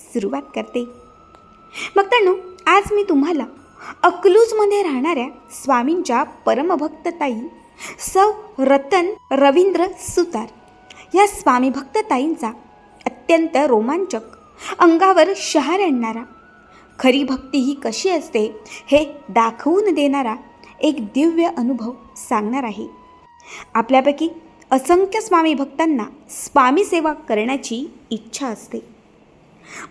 सुरुवात करते. भक्तांनो आज मी तुम्हाला अकलूजमध्ये राहणाऱ्या स्वामींच्या परमभक्तताई सौ रतन रवींद्र सुतार या स्वामी अत्यंत रोमांचक अंगावर शहार आणणारा खरी भक्ती ही कशी असते हे दाखवून देणारा एक दिव्य अनुभव सांगणार आहे. आपल्यापैकी असंख्य स्वामी भक्तांना स्वामी सेवा करण्याची इच्छा असते.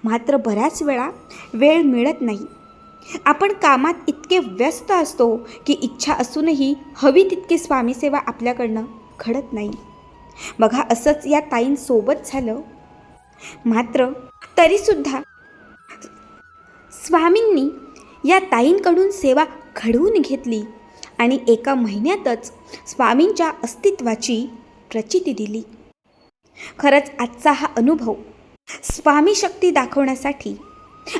मात्र बऱ्याच वेळा वेळ मिळत नाही. आपण कामात इतके व्यस्त असतो की इच्छा असूनही हवी तितकी स्वामीसेवा आपल्याकडनं घडत नाही. बघा असंच या ताईंसोबत झालं. मात्र तरीसुद्धा स्वामींनी या ताईंकडून सेवा घडवून घेतली आणि एका महिन्यातच स्वामींच्या अस्तित्वाची प्रचिती दिली. खरंच आजचा हा अनुभव स्वामी शक्ती दाखवण्यासाठी.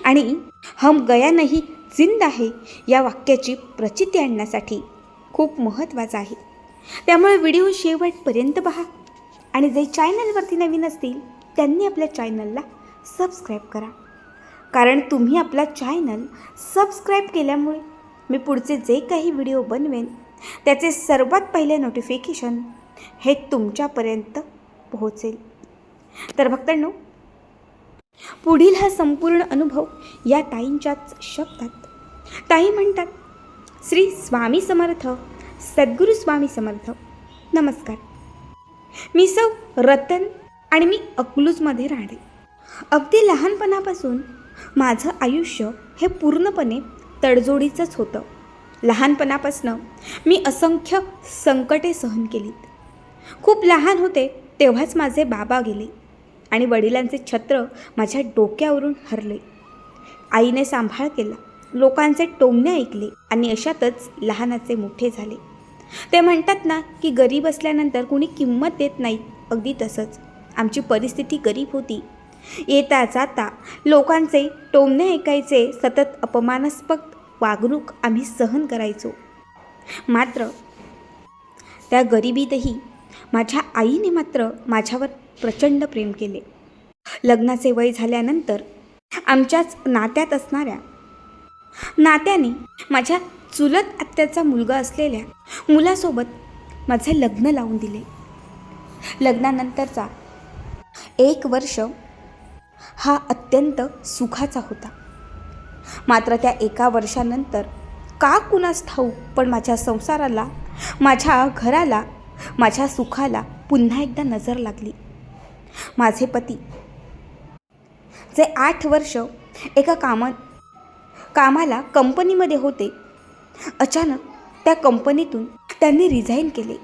आणि हम गया नाही जिंद आहे या वाक्याची प्रचिती आणण्यासाठी खूप महत्त्वाचा आहे. त्यामुळे व्हिडिओ शेवटपर्यंत पहा. आणि जे चॅनलवरती नवीन असतील त्यांनी आपल्या चॅनलला सबस्क्राईब करा. कारण तुम्ही आपला चॅनल सबस्क्राईब केल्यामुळे मी पुढचे जे काही व्हिडिओ बनवेन त्याचे सर्वात पहिले नोटिफिकेशन हे तुमच्यापर्यंत पोहोचेल. तर भक्तांनो पुढील हा संपूर्ण अनुभव या ताईंच्याच शब्दात. ताई म्हणतात श्री स्वामी समर्थ सद्गुरू स्वामी समर्थ नमस्कार. मी सौ रतन आणि मी अकलूजमध्ये राहते. अगदी लहानपणापासून माझं आयुष्य हे पूर्णपणे तडजोडीचंच होतं. लहानपणापासनं मी असंख्य संकटे सहन केलीत. खूप लहान होते तेव्हाच माझे बाबा गेले. आणि वडिलांचे छत्र माझ्या डोक्यावरून हरले. आईने सांभाळ केला. लोकांचे टोमणे ऐकले आणि अशातच लहानाचे मोठे झाले. ते म्हणतात ना की गरीब असल्यानंतर कुणी किंमत देत नाही. अगदी तसंच. आमची परिस्थिती गरीब होती. येता जाता लोकांचे टोमणे ऐकायचे सतत अपमानास्पद वागणूक आम्ही सहन करायचो. मात्र त्या गरिबीतही माझ्या आईने मात्र माझ्यावर प्रचंड प्रेम केले. लग्नाचे वय झाल्यानंतर आमच्याच नात्यात असणाऱ्या नात्याने माझ्या चुलत आत्याचा मुलगा असलेल्या मुलासोबत माझे लग्न लावून दिले. लग्नानंतरचा एक वर्ष हा अत्यंत सुखाचा होता. मात्र त्या एका वर्षानंतर का कुणास ठाऊक पण माझ्या संसाराला माझ्या घराला माझ्या सुखाला पुन्हा एकदा नजर लागली. माझे पती. जे आठ वर्ष एका कामा कामाला कंपनीमध्ये होते. अचानक त्या कंपनीतून त्यांनी रिझाईन केले.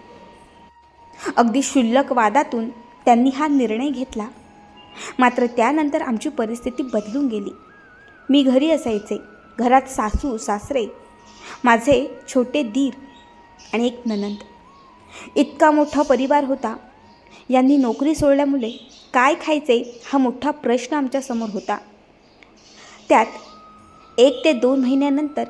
अगदी क्षुल्लक वादातून त्यांनी हा निर्णय घेतला. मात्र त्यानंतर आमची परिस्थिती बदलून गेली. मी घरी असायचे. घरात सासू सासरे माझे छोटे दीर आणि एक ननंद. इतका मोठा परिवार होता. यांनी नोकरी सोडल्यामुळे काय खायचे हा मोठा प्रश्न आमच्यासमोर होता. त्यात एक ते दोन महिन्यानंतर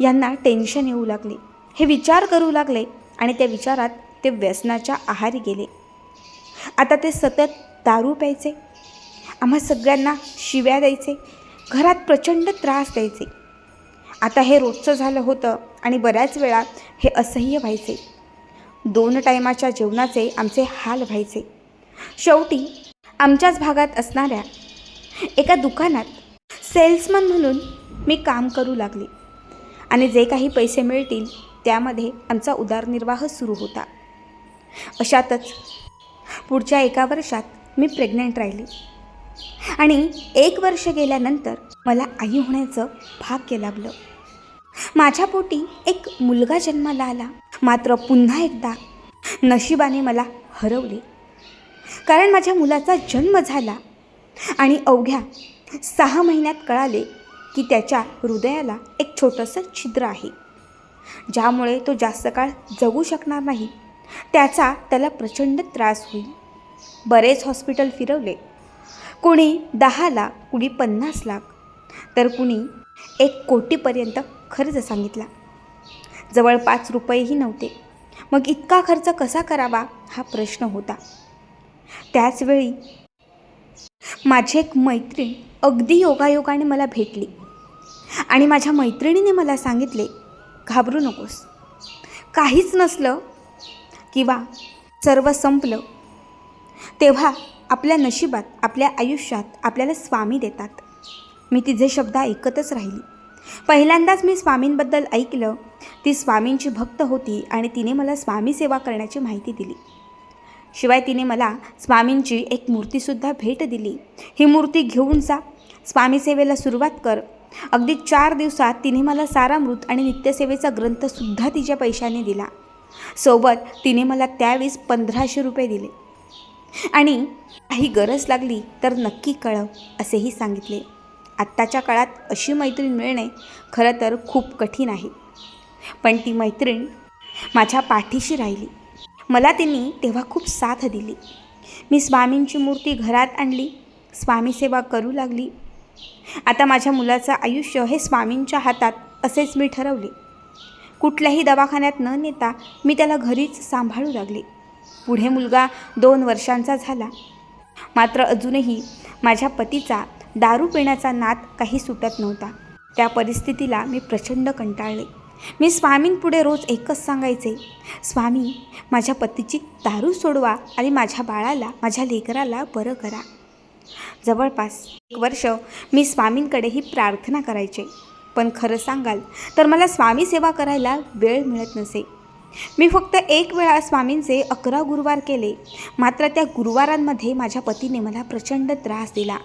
यांना टेन्शन येऊ लागले. हे विचार करू लागले आणि त्या विचारात ते व्यसनाच्या आहारी गेले. आता ते सतत दारू प्यायचे आम्हा सगळ्यांना शिव्या द्यायचे घरात प्रचंड त्रास द्यायचे. आता हे रोजचं झालं होतं आणि बऱ्याच वेळा हे असह्य व्हायचे. दोन टायमाच्या जेवणाचे आमचे हाल व्हायचे. शेवटी आमच्याच भागात असणाऱ्या एका दुकानात सेल्समन म्हणून मी काम करू लागले आणि जे काही पैसे मिळतील त्यामध्ये आमचा उदरनिर्वाह सुरू होता. अशातच पुढच्या एका वर्षात मी प्रेग्नंट राहिली आणि एक वर्ष गेल्यानंतर मला आई होण्याचं भाग्य लाभलं. माझ्या पोटी एक मुलगा जन्माला आला. मात्र पुन्हा एकदा नशिबाने मला हरवले. कारण माझ्या मुलाचा जन्म झाला आणि अवघ्या सहा महिन्यात कळाले की त्याच्या हृदयाला एक छोटंसं छिद्र आहे. ज्यामुळे तो जास्त काळ जगू शकणार नाही. त्याचा त्याला प्रचंड त्रास होईल. बरेच हॉस्पिटल फिरवले. कुणी दहा लाख कुणी पन्नास लाख तर कुणी एक कोटीपर्यंत खर्च सांगितला. जवळ पाच रुपयेही नव्हते. मग इतका खर्च कसा करावा? हा प्रश्न होता. त्याचवेळी माझी एक मैत्रीण अगदी योगायोगाने मला भेटली. आणि माझ्या मैत्रिणीने मला सांगितले घाबरू नकोस. काहीच नसलं किंवा सर्व संपलं तेव्हा आपल्या नशिबात आपल्या आयुष्यात आपल्याला स्वामी देतात. मी तिचे शब्द ऐकतच राहिली. पहिल्यांदाच मी स्वामींबद्दल ऐकलं. ती स्वामींची भक्त होती आणि तिने मला स्वामी सेवा करण्याची माहिती दिली. शिवाय तिने मला स्वामींची एक मूर्तीसुद्धा भेट दिली. ही मूर्ती घेऊन जा. स्वामीसेवेला सुरुवात कर. अगदी चार दिवसात तिने मला सारामृत आणि नित्यसेवेचा ग्रंथसुद्धा तिच्या पैशाने दिला. सोबत तिने मला त्यावेळेस पंधराशे रुपये दिले. आणि काही गरज लागली तर नक्की कळव असेही सांगितले. आत्ताच्या काळात अशी मैत्रीण मिळणे खरं तर खूप कठीण आहे. पण ती मैत्रीण माझ्या पाठीशी राहिली. मला त्यांनी तेव्हा खूप साथ दिली. मी स्वामींची मूर्ती घरात आणली. स्वामी सेवा करू लागली. आता माझ्या मुलाचं आयुष्य हे स्वामींच्या हातात असेच मी ठरवले. कुठल्याही दवाखान्यात न नेता मी त्याला घरीच सांभाळू लागले. पुढे मुलगा दोन वर्षांचा झाला. मात्र अजूनही माझ्या पतीचा दारू पिण्याचा नाद काही सुटत नव्हता. त्या परिस्थितीला मी प्रचंड कंटाळले. मी स्वामींपुढे रोज एकच सांगायचे स्वामी माझ्या पतीची दारू सोडवा आणि माझ्या बाळाला माझ्या लेकराला बरं करा. जवळपास एक वर्ष मी स्वामींकडे ही प्रार्थना करायचे. पण खरं सांगाल तर मला स्वामी सेवा करायला वेळ मिळत नसे. मी फक्त एक वेळा स्वामींचे अकरा गुरुवार केले. मात्र त्या गुरुवारांमध्ये माझ्या पतीने मला प्रचंड त्रास दिला.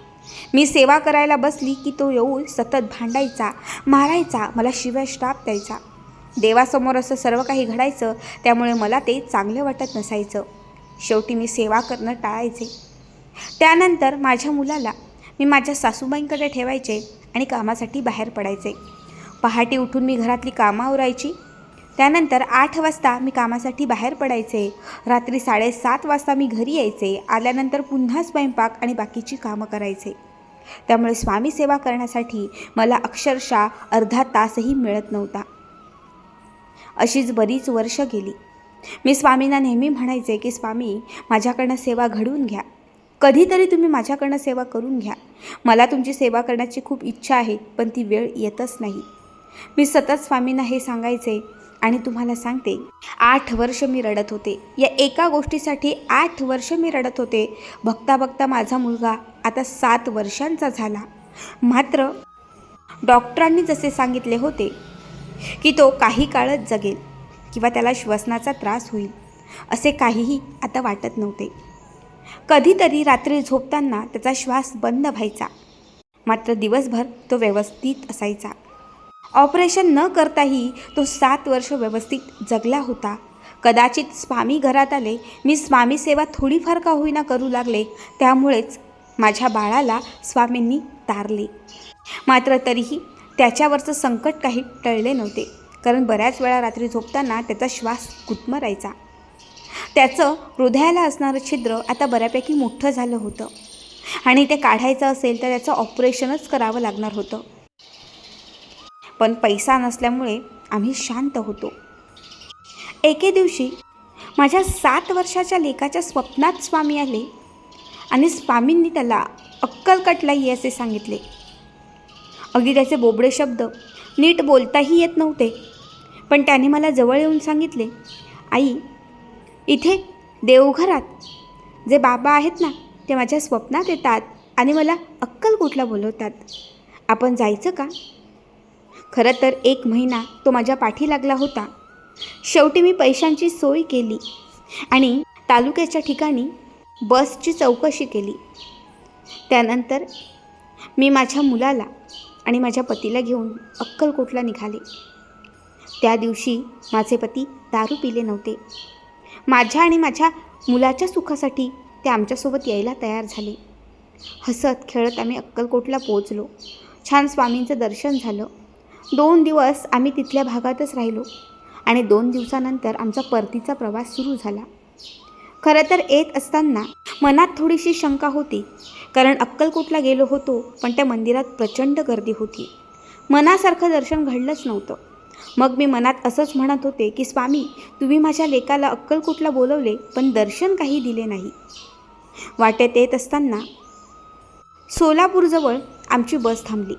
मी सेवा करायला बसली की तो येऊन सतत भांडायचा मारायचा मला शिवाय श्राप द्यायचा. देवासमोर असं सर्व काही घडायचं त्यामुळे मला ते चांगलं वाटत नसायचं. शेवटी मी सेवा करणं टाळायचे. त्यानंतर माझ्या मुलाला मी माझ्या सासूबाईंकडे ठेवायचे आणि कामासाठी बाहेर पडायचे. पहाटे उठून मी घरातली कामं आवरायची त्यानंतर आठ वाजता मी कामासाठी बाहेर पडायचे. रात्री साडेसात वाजता मी घरी यायचे. आल्यानंतर पुन्हा स्वयंपाक आणि बाकीची कामं करायचे. त्यामुळे स्वामी सेवा करण्यासाठी मला अक्षरशः अर्धा तासही मिळत नव्हता. अशीच बरीच वर्ष गेली. मी स्वामींना नेहमी म्हणायचे की स्वामी माझ्याकडनं सेवा घडवून घ्या. कधीतरी तुम्ही माझ्याकडनं सेवा करून घ्या. मला तुमची सेवा करण्याची खूप इच्छा आहे पण ती वेळ येतच नाही. मी सतत स्वामींना हे सांगायचे. आणि तुम्हाला सांगते आठ वर्ष मी रडत होते. या एका गोष्टीसाठी आठ वर्ष मी रडत होते. बघता बघता माझा मुलगा आता सात वर्षांचा झाला. मात्र डॉक्टरांनी जसे सांगितले होते की तो काही काळच जगेल किंवा त्याला श्वसनाचा त्रास होईल असे काहीही आता वाटत नव्हते. कधीतरी रात्री झोपताना त्याचा श्वास बंद व्हायचा. मात्र दिवसभर तो व्यवस्थित असायचा. ऑपरेशन न करताही तो सात वर्ष व्यवस्थित जगला होता. कदाचित स्वामी घरात आले मी स्वामी सेवा थोडीफार का होईना करू लागले त्यामुळेच माझ्या बाळाला स्वामींनी तारले. मात्र तरीही त्याच्यावरचं संकट काही टळले नव्हते कारण बऱ्याच वेळा रात्री झोपताना त्याचा श्वास गुदमरायचा. त्याचं हृदयाला असणारं छिद्र आता बऱ्यापैकी मोठं झालं होतं. आणि ते काढायचं असेल तर त्याचं ऑपरेशनच करावं लागणार होतं. पण पैसा नसल्यामुळे आम्ही शांत होतो. एके दिवशी माझ्या सात वर्षाच्या लेकाच्या स्वप्नात स्वामी आले आणि स्वामींनी त्याला अक्कलकट लाई असे सांगितले. अगदी त्याचे बोबडे शब्द नीट बोलताही येत नव्हते पण त्याने मला जवळ येऊन सांगितले आई इथे देवघरात जे बाबा आहेत ना ते माझ्या स्वप्नात येतात आणि मला अक्कलकोटला बोलवतात. आपण जायचं का? खरं तर एक महिना तो माझ्या पाठी लागला होता. शेवटी मी पैशांची सोय केली आणि तालुक्याच्या ठिकाणी बसची चौकशी केली. त्यानंतर मी माझ्या मुलाला आणि माझ्या पतीला घेऊन अक्कलकोटला निघाले. त्या दिवशी माझे पती दारू पिले नव्हते. माझ्या आणि माझ्या मुलाच्या सुखासाठी ते आमच्यासोबत यायला तयार झाले. हसत खेळत आम्ही अक्कलकोटला पोचलो छान स्वामींचं दर्शन झालं. दोन दिवस आम्ही तिथल्या भागातच राहिलो आणि दोन दिवसानंतर आमचा परतीचा प्रवास सुरू झाला. खरं तर येत असताना मनात थोडीशी शंका होती कारण अक्कलकोटला गेलो होतो पण त्या मंदिरात प्रचंड गर्दी होती. मनासारखं दर्शन घडलंच नव्हतं. मग मी मनात असंच म्हणत होते की स्वामी तुम्ही माझ्या लेकाला अक्कलकोटला बोलवले पण दर्शन काही दिले नाही. वाटेत येत असताना सोलापूरजवळ आमची बस थांबली.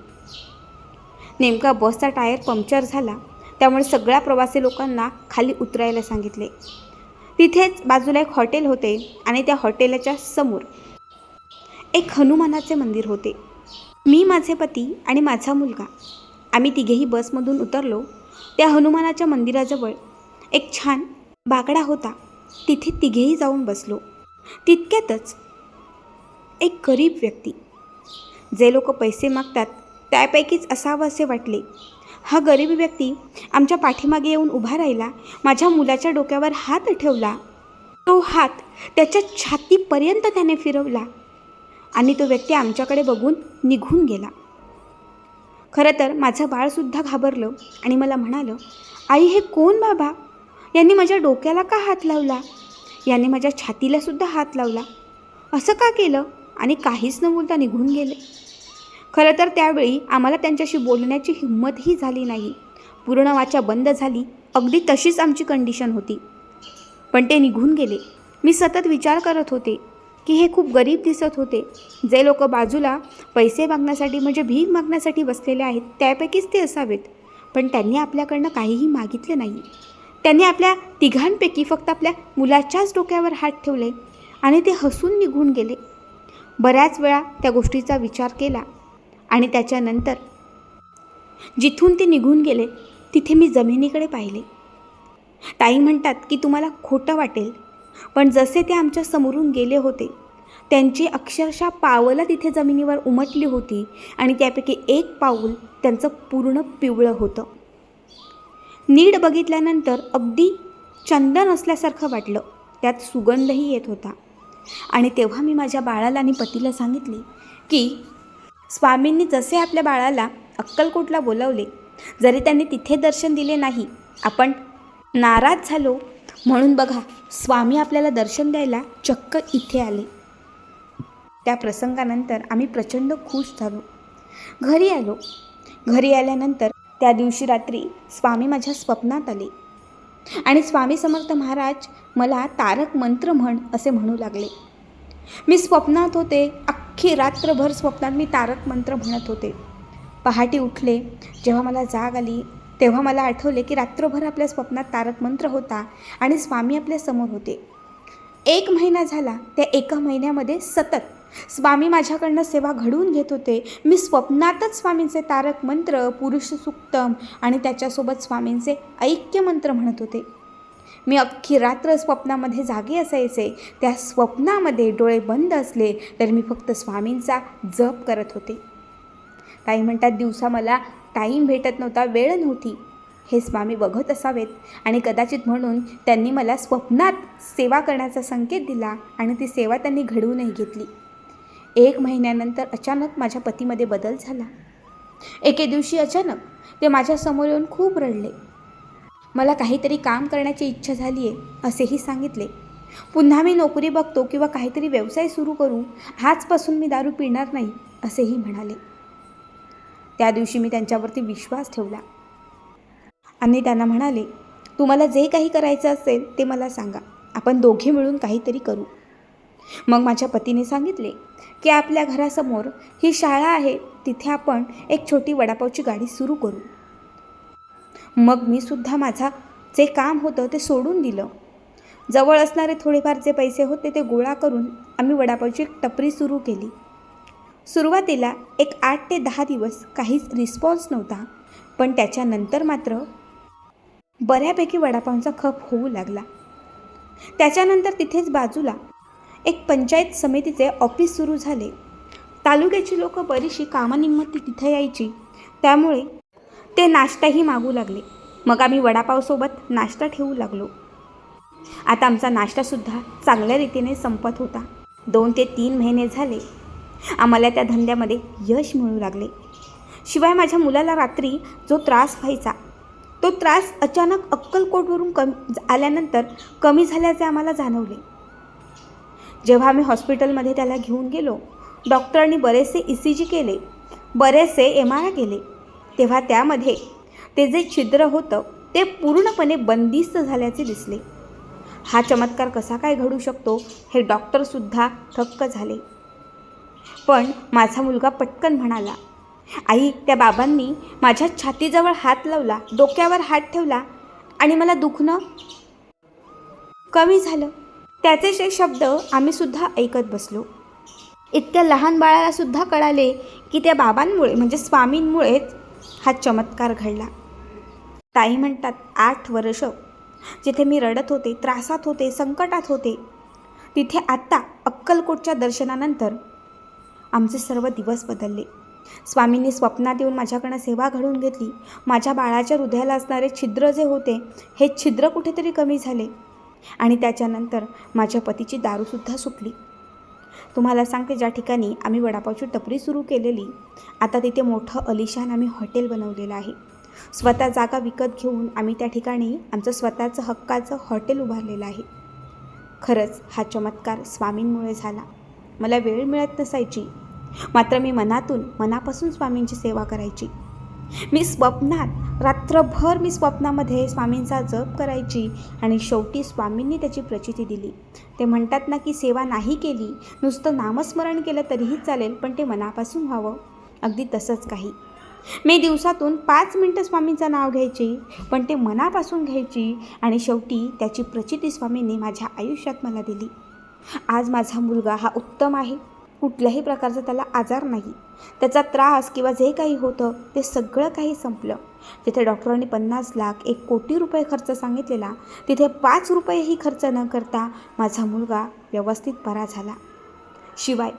नेमका बसचा टायर पंक्चर झाला. त्यामुळे सगळ्या प्रवासी लोकांना खाली उतरायला सांगितले. तिथेच बाजूला एक हॉटेल होते आणि त्या हॉटेलच्या समोर एक हनुमानाचे मंदिर होते. मी माझे पती आणि माझा मुलगा. आम्ही तिघेही बसमधून उतरलो. त्या हनुमानाच्या मंदिराजवळ एक छान बाकडा होता. तिथे तिघेही जाऊन बसलो. तितक्यातच एक गरीब व्यक्ती जे लोक पैसे मागतात त्यापैकीच असावं असे वाटले. हा गरीब व्यक्ती आमच्या पाठीमागे येऊन उभा राहिला माझ्या मुलाच्या डोक्यावर हात ठेवला. तो हात त्याच्या छातीपर्यंत त्याने फिरवला आणि तो व्यक्ती आमच्याकडे बघून निघून गेला. खरं तर माझं बाळसुद्धा घाबरलं आणि मला म्हणालं आई हे कोण बाबा? यांनी माझ्या डोक्याला का हात लावला? याने माझ्या छातीलासुद्धा हात लावला. असं का केलं? आणि काहीच न बोलता निघून गेले. खरं तर त्यावेळी आम्हाला त्यांच्याशी बोलण्याची हिंमतही झाली नाही. पूर्ण वाचा बंद झाली. अगदी तशीच आमची कंडिशन होती. पण ते निघून गेले. मी सतत विचार करत होते की हे खूप गरीब दिसत होते. जे लोक बाजूला पैसे मागण्यासाठी म्हणजे भीक मागण्यासाठी बसलेले आहेत त्यापैकीच ते असावेत. पण त्यांनी आपल्याकडनं काहीही मागितले नाही. त्यांनी आपल्या तिघांपैकी फक्त आपल्या मुलाच्याच डोक्यावर हात ठेवले आणि ते हसून निघून गेले. बऱ्याच वेळा त्या गोष्टीचा विचार केला. आणि त्याच्यानंतर जिथून ते निघून गेले तिथे मी जमिनीकडे पाहिले. ताई म्हणतात की तुम्हाला खोटं वाटेल पण जसे ते आमच्या समोरून गेले होते त्यांची अक्षरशः पावलं तिथे जमिनीवर उमटली होती आणि त्यापैकी एक पाऊल त्यांचं पूर्ण पिवळं होतं. नीट बघितल्यानंतर अगदी चंदन असल्यासारखं वाटलं त्यात सुगंधही येत होता. आणि तेव्हा मी माझ्या बाळाला आणि पतीला सांगितले की स्वामींनी जसे आपल्या बाळाला अक्कलकोटला बोलवले जरी त्यांनी तिथे दर्शन दिले नाही आपण नाराज झालो. म्हणून बघा स्वामी आपल्याला दर्शन द्यायला चक्क इथे आले. त्या प्रसंगानंतर आम्ही प्रचंड खुश झालो. घरी आलो. घरी आल्यानंतर त्या दिवशी रात्री स्वामी माझ्या स्वप्नात आले. आणि स्वामी समर्थ महाराज मला तारक मंत्र म्हण असे म्हणू लागले. मी स्वप्नात होते अख्खी रात्रभर स्वप्नात मी तारक मंत्र म्हणत होते. पहाटे उठले जेव्हा मला जाग आली तेव्हा मला आठवले की रात्रभर आपल्या स्वप्नात तारक मंत्र होता आणि स्वामी आपल्यासमोर होते. एक महिना झाला त्या एका महिन्यामध्ये सतत स्वामी माझ्याकडनं सेवा घडवून घेत होते. मी स्वप्नातच स्वामींचे तारक मंत्र पुरुष सुक्तम आणि त्याच्यासोबत स्वामींचे ऐक्य मंत्र म्हणत होते. मी अख्खी रात्र स्वप्नामध्ये जागी असायचे. त्या स्वप्नामध्ये डोळे बंद असले तर मी फक्त स्वामींचा जप करत होते. काही म्हणतात दिवसा मला टाईम भेटत नव्हता वेळ नव्हती. हे स्वामी बघत असावेत आणि कदाचित म्हणून त्यांनी मला स्वप्नात सेवा करण्याचा संकेत दिला आणि ती सेवा त्यांनी घडवूनही घेतली. एक महिन्यानंतर अचानक माझ्या पतीमध्ये बदल झाला. एके दिवशी अचानक ते माझ्यासमोर येऊन खूप रडले. मला काहीतरी काम करण्याची इच्छा झाली आहे असेही सांगितले. पुन्हा मी नोकरी बघतो किंवा काहीतरी व्यवसाय सुरू करू आजपासून मी दारू पिणार नाही असेही म्हणाले. त्या दिवशी मी त्यांच्यावरती विश्वास ठेवला. आणि त्यांना म्हणाले तुम्हाला जे काही करायचं असेल ते मला सांगा. आपण दोघे मिळून काहीतरी करू. मग माझ्या पतीने सांगितले की आपल्या घरासमोर ही शाळा आहे तिथे आपण एक छोटी वडापावची गाडी सुरू करू. मग मी सुद्धा माझा जे काम होतं ते सोडून दिलं. जवळ असणारे थोडेफार जे पैसे होते ते गोळा करून आम्ही वडापावची एक टपरी सुरू केली. सुरुवातीला एक आठ ते दहा दिवस काहीच रिस्पॉन्स नव्हता पण त्याच्यानंतर मात्र बऱ्यापैकी वडापावचा खप होऊ लागला. त्याच्यानंतर तिथेच बाजूला एक पंचायत समितीचे ऑफिस सुरू झाले. तालुक्याची लोकं बरीचशी कामानिमित्त तिथे यायची त्यामुळे ते नाश्ताही मागू लागले. मग आम्ही वडापावसोबत नाश्ता ठेवू लागलो. आता आमचा नाश्तासुद्धा चांगल्या रीतीने संपत होता. दोन ते तीन महिने झाले. आम्हाला त्या धंद्यामध्ये यश मिळू लागले. शिवाय माझ्या मुलाला रात्री जो त्रास व्हायचा तो त्रास अचानक अक्कलकोटवरून कमी आल्यानंतर कमी झाल्याचे आम्हाला जाणवले. जेव्हा आम्ही हॉस्पिटलमध्ये त्याला घेऊन गेलो डॉक्टरांनी बरेचसे ई सी जी केले बरेचसे एम आर आय केले. तेव्हा त्यामध्ये ते जे छिद्र होतं ते पूर्णपणे बंदिस्त झाल्याचे दिसले. हा चमत्कार कसा काय घडू शकतो हे डॉक्टरसुद्धा थक्क झाले. पण माझा मुलगा पटकन म्हणाला आई त्या बाबांनी माझ्या छातीजवळ हात लावला डोक्यावर हात ठेवला आणि मला दुखणं कमी झालं. त्याचे जे शब्द आम्ही सुद्धा ऐकत बसलो. इतक्या लहान बाळालासुद्धा कळाले की त्या बाबांमुळे म्हणजे स्वामींमुळेच हा चमत्कार घडला. ताई म्हणतात आठ वर्ष. जिथे मी रडत होते त्रासात होते संकटात होते तिथे आत्ता अक्कलकोटच्या दर्शनानंतर आमचे सर्व दिवस बदलले. स्वामींनी स्वप्नात येऊन माझ्याकडनं सेवा घडवून घेतली. माझ्या बाळाच्या हृदयाला असणारे छिद्र जे होते हे छिद्र कुठेतरी कमी झाले आणि त्याच्यानंतर माझ्या पतीची दारूसुद्धा सुटली. तुम्हाला सांगते ज्या ठिकाणी आम्ही वडापावची टपरी सुरू केलेली आता तिथे मोठं अलिशान आम्ही हॉटेल बनवलेलं आहे. स्वतः जागा विकत घेऊन आम्ही त्या ठिकाणी आमचं स्वतःचं हक्काचं हॉटेल उभारलेलं आहे. खरंच हा चमत्कार स्वामींमुळे झाला. मला वेळ मिळत नसायची. मात्र मी मनातून मनापासून स्वामींची सेवा करायची. मी स्वप्नात रात्रभर मी स्वप्नामध्ये स्वामींचा जप करायची आणि शेवटी स्वामींनी त्याची प्रचिती दिली. ते म्हणतात ना की सेवा नाही केली नुसतं नामस्मरण केलं तरीही चालेल पण ते मनापासून व्हावं. अगदी तसंच काही. मी दिवसातून पाच मिनटं स्वामींचं नाव घ्यायची पण ते मनापासून घ्यायची आणि शेवटी त्याची प्रचिती स्वामींनी माझ्या आयुष्यात मला दिली. आज माझा मुलगा हा उत्तम आहे. कुठल्याही प्रकारचा त्याला आजार नाही. त्याचा त्रास किंवा जे काही होतं ते सगळं काही संपलं. जिथे डॉक्टरांनी पन्नास लाख एक कोटी रुपये खर्च सांगितलेला. तिथे पाच रुपयेही खर्च न करता माझा मुलगा व्यवस्थित बरा झाला. शिवाय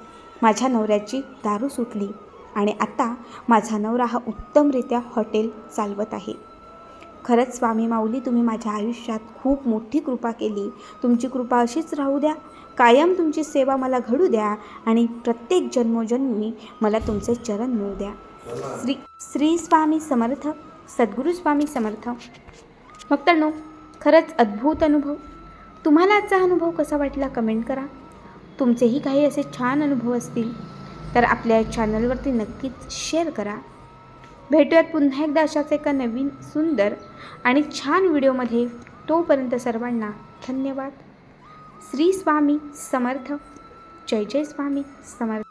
माझ्या नवऱ्याची दारू सुटली आणि आता माझा नवरा हा उत्तमरित्या हॉटेल चालवत आहे. खरंच स्वामी माऊली तुम्ही माझ्या आयुष्यात खूप मोठी कृपा केली. तुमची कृपा अशीच राहू द्या. कायम तुमची सेवा मला घडू द्या आणि प्रत्येक जन्मोजन्मी मला तुमचे चरण मिळू द्या. श्री श्री स्वामी समर्थ. सद्गुरू स्वामी समर्थ. भक्तांनो खरंच अद्भुत अनुभव. तुम्हाला आजचा अनुभव कसा वाटला कमेंट करा. तुमचेही काही असे छान अनुभव असतील तर आपल्या चॅनलवरती नक्कीच शेअर करा. भेटूयात पुन्हा एकदा अशाच एका नवीन सुंदर आणि छान व्हिडिओमध्ये. तोपर्यंत सर्वांना धन्यवाद. श्री स्वामी समर्थ. जय जय स्वामी समर्थ.